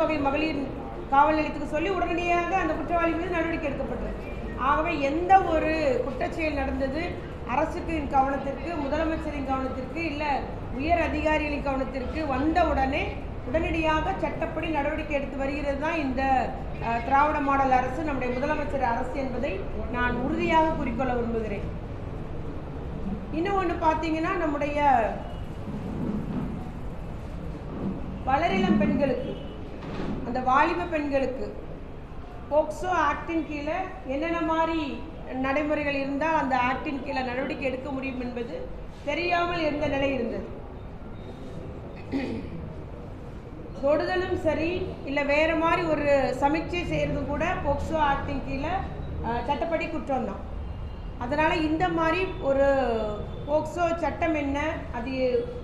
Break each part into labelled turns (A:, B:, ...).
A: வகை மகளிர் காவல் நிலையத்துக்கு சொல்லி உடனடியாக அந்த குற்றவாளி மீது நடவடிக்கை எடுக்கப்பட்டது ஆகவே எந்த ஒரு குற்றச்செயல் நடந்தது அரசுக்கு கவனத்திற்கு முதலமைச்சரின் கவனத்திற்கு இல்லை உயர் அதிகாரிகளின் கவனத்திற்கு வந்த உடனே உடனடியாக சட்டப்படி நடவடிக்கை எடுத்து வருகிறது தான் இந்த திராவிட மாடல் அரசு நம்முடைய முதலமைச்சர் அரசு என்பதை நான் உறுதியாக குறிக்கொள்ள விரும்புகிறேன். இன்னும் ஒன்று பார்த்தீங்கன்னா நம்முடைய வளரிளம் பெண்களுக்கு அந்த வாலிப பெண்களுக்கு. போக்சோ ஆக்டின் கீழே என்னென்ன மாதிரி நடைமுறைகள் இருந்தால் அந்த ஆக்டின் கீழே நடவடிக்கை எடுக்க முடியும் என்பது தெரியாமல் இருந்த நிலை இருந்தது. தொடுதலும் சரி இல்லை வேறு மாதிரி ஒரு சமீட்சை செய்கிறதும் கூட போக்சோ ஆக்டின் கீழே சட்டப்படி குற்றம் தான். அதனால் இந்த மாதிரி ஒரு போக்சோ சட்டம் என்ன? அது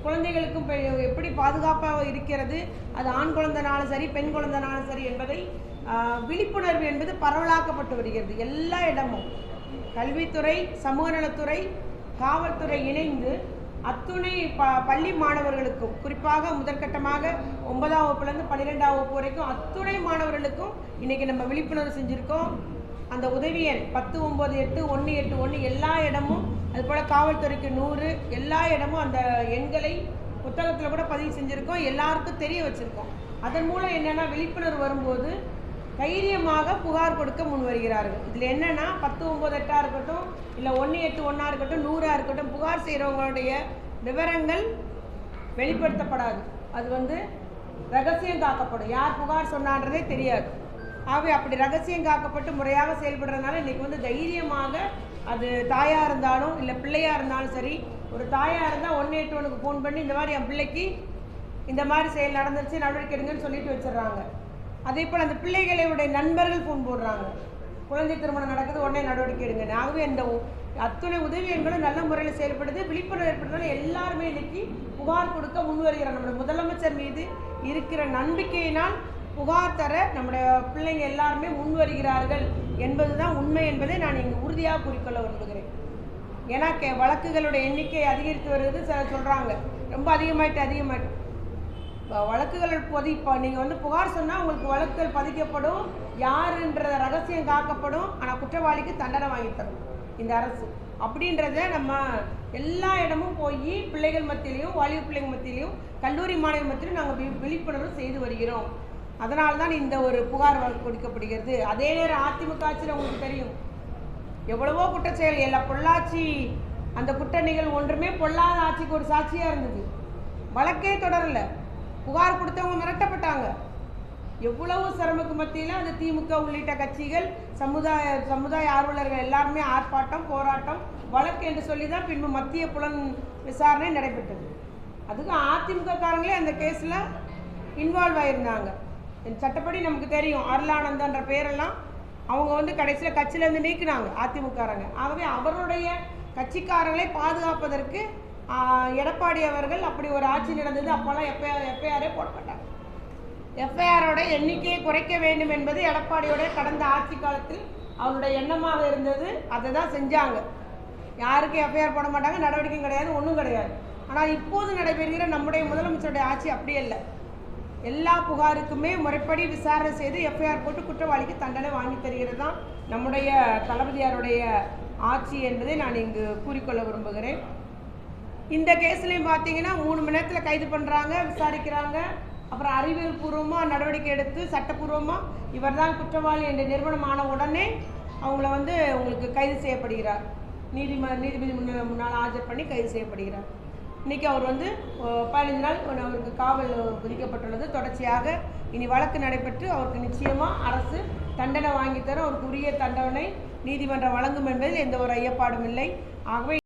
A: குழந்தைகளுக்கும் பெ- எப்படி பாதுகாப்பாக இருக்கிறது? அது ஆண் குழந்தைனாலும் சரி பெண் குழந்தைனாலும் சரி என்பதை விழிப்புணர்வு என்பது பரவலாக்கப்பட்டு வருகிறது. எல்லா இடமும். கல்வித்துறை சமூக நலத்துறை காவல்துறை இணைந்து அத்துணை ப பள்ளி மாணவர்களுக்கும் குறிப்பாக முதற்கட்டமாக ஒன்பதாம் வகுப்புலேருந்து பன்னிரெண்டாம் வகுப்பு வரைக்கும் அத்துணை மாணவர்களுக்கும் இன்றைக்கி நம்ம விழிப்புணர்வு செஞ்சுருக்கோம். அந்த உதவி எண் பத்து ஒம்பது எட்டு ஒன்று எட்டு ஒன்று எல்லா இடமும் அதுபோல் காவல்துறைக்கு நூறு எல்லா இடமும் அந்த எண்களை புத்தகத்தில் கூட பதிவு செஞ்சுருக்கோம் எல்லாருக்கும் தெரிய வச்சுருக்கோம். அதன் மூலம் என்னென்னா விழிப்புணர்வு வரும்போது தைரியமாக புகார் கொடுக்க முன் வருகிறார்கள். இதில் என்னென்னா பத்து ஒம்பது எட்டாக இருக்கட்டும் இல்லை ஒன்று எட்டு ஒன்றா இருக்கட்டும் நூறாக இருக்கட்டும் புகார் செய்கிறவங்களுடைய விவரங்கள் வெளிப்படுத்தப்படாது. அது வந்து ரகசியம் காக்கப்படும். யார் புகார் சொன்னான்றதே தெரியாது. ஆகவே அப்படி ரகசியம் காக்கப்பட்டு முறையாக செயல்படுறதுனால இன்றைக்கி வந்து தைரியமாக அது தாயாக இருந்தாலும் இல்லை பிள்ளையாக இருந்தாலும் சரி ஒரு தாயாக இருந்தால் ஒன் எயிட் ஒனுக்கு ஃபோன் பண்ணி இந்த மாதிரி என் பிள்ளைக்கு இந்த மாதிரி செயல் நடந்துருச்சு நடவடிக்கை எடுங்கன்னு சொல்லிட்டு வச்சிடுறாங்க. அதே போல் அந்த பிள்ளைகளுடைய நண்பர்கள் ஃபோன் போடுறாங்க. குழந்தை திருமணம் நடக்குது உடனே நடவடிக்கை எடுங்க ஆகவே அந்த அத்துணை உதவி எண்களும் நல்ல முறையில் செயல்படுது விழிப்புணர்வு ஏற்படுறதுனால எல்லாருமே இன்னைக்கு புகார் கொடுக்க முன்வருகிறார். நம்முடைய முதலமைச்சர் மீது இருக்கிற நம்பிக்கையினால் புகார் தர நம்முடைய பிள்ளைங்க எல்லாருமே முன் வருகிறார்கள் என்பது தான் உண்மை என்பதை நான் இங்கு உறுதியாக குறிக்கொள்ள விரும்புகிறேன். ஏன்னா கே வழக்குகளுடைய எண்ணிக்கை அதிகரித்து வருவது ச சொல்கிறாங்க ரொம்ப அதிகமாயிட்டு அதிகமாயிட்டு. வழக்குகள் பொதி இப்போ நீங்கள் வந்து புகார் சொன்னால் உங்களுக்கு வழக்குகள் பதிக்கப்படும் யாருன்ற ரகசியம் காக்கப்படும் ஆனால் குற்றவாளிக்கு தண்டனை வாங்கி தரும் இந்த அரசு. அப்படின்றத நம்ம எல்லா இடமும் போய் பிள்ளைகள் மத்தியிலையும் வாலிப பிள்ளைகள் மத்தியிலையும் கல்லூரி மாணவி மத்தியிலும் நாங்கள் வி விழிப்புணர்வு செய்து வருகிறோம். அதனால தான் இந்த ஒரு புகார் வழக்கு கொடுக்கப்படுகிறது. அதே நேரம் அதிமுக ஆட்சியில் உங்களுக்கு தெரியும். எவ்வளவோ குற்றச்செயல் எல்லா பொள்ளாச்சி அந்த குற்ற நிகழ்வு ஒன்றுமே பொல்லாத ஆட்சிக்கு ஒரு சாட்சியாக இருந்தது. வழக்கே தொடரல. புகார் கொடுத்தவங்க மிரட்டப்பட்டாங்க. எவ்வளவு சிரமக்கு மத்தியில் அந்த திமுக உள்ளிட்ட கட்சிகள் சமுதாய சமுதாய ஆர்வலர்கள் எல்லாருமே ஆர்ப்பாட்டம் போராட்டம் வழக்கு என்று சொல்லி தான் பின்பு மத்திய புலன் விசாரணை நடைபெற்றது. அதுக்கு அதிமுக காரங்களே அந்த கேஸில் இன்வால்வ் ஆயிருந்தாங்க. சட்டப்படி நமக்கு தெரியும். அருளானந்தன்ற பேரெல்லாம் அவங்க வந்து கடைசியில் கட்சியிலேருந்து நீக்கினாங்க அதிமுககாரங்க. ஆகவே அவருடைய கட்சிக்காரங்களை பாதுகாப்பதற்கு எடப்பாடி அவர்கள் அப்படி ஒரு ஆட்சி நடந்தது. அப்போல்லாம் எஃப்ஐஆர் எஃப்ஐஆரே போட மாட்டாங்க. எஃப்ஐஆரோட எண்ணிக்கையை குறைக்க வேண்டும் என்பது எடப்பாடியோட கடந்த ஆட்சி காலத்தில் அவருடைய எண்ணமாக இருந்தது. அதை தான் செஞ்சாங்க. யாருக்கும் எஃப்ஐஆர் போட மாட்டாங்க. நடவடிக்கையும் கிடையாது ஒன்றும் கிடையாது. ஆனால் இப்போது நடைபெறுகிற நம்முடைய முதலமைச்சருடைய ஆட்சி அப்படியே இல்லை எல்லா புகாருக்குமே முறைப்படி விசாரணை செய்து எஃப்ஐஆர் போட்டு குற்றவாளிக்கு தண்டனை வாங்கி தருகிறது தான் நம்முடைய தளபதியாருடைய ஆட்சி என்பதை நான் இங்கு கூறிக்கொள்ள விரும்புகிறேன். இந்த கேஸ்லையும் பார்த்தீங்கன்னா மூணு மணி நேரத்தில் கைது பண்ணுறாங்க விசாரிக்கிறாங்க. அப்புறம் அறிவியல் பூர்வமாக நடவடிக்கை எடுத்து சட்டப்பூர்வமாக இவர்தான் குற்றவாளி என்ற நிறுவனம் ஆன உடனே அவங்கள வந்து உங்களுக்கு கைது செய்யப்படுகிறார். நீதிம நீதிபதி முன்ன முன்னால் ஆஜர் பண்ணி கைது செய்யப்படுகிறார். இன்றைக்கி அவர் வந்து பதினஞ்சு பதினைந்து நாள் அவருக்கு காவல் விதிக்கப்பட்டுள்ளது. தொடர்ச்சியாக இனி வழக்கு நடைபெற்று அவருக்கு நிச்சயமாக அரசு தண்டனை வாங்கித்தர அவருக்கு உரிய தண்டனை நீதிமன்றம் வழங்கும் என்பதில் எந்த ஒரு ஐயப்பாடும் இல்லை. ஆகவே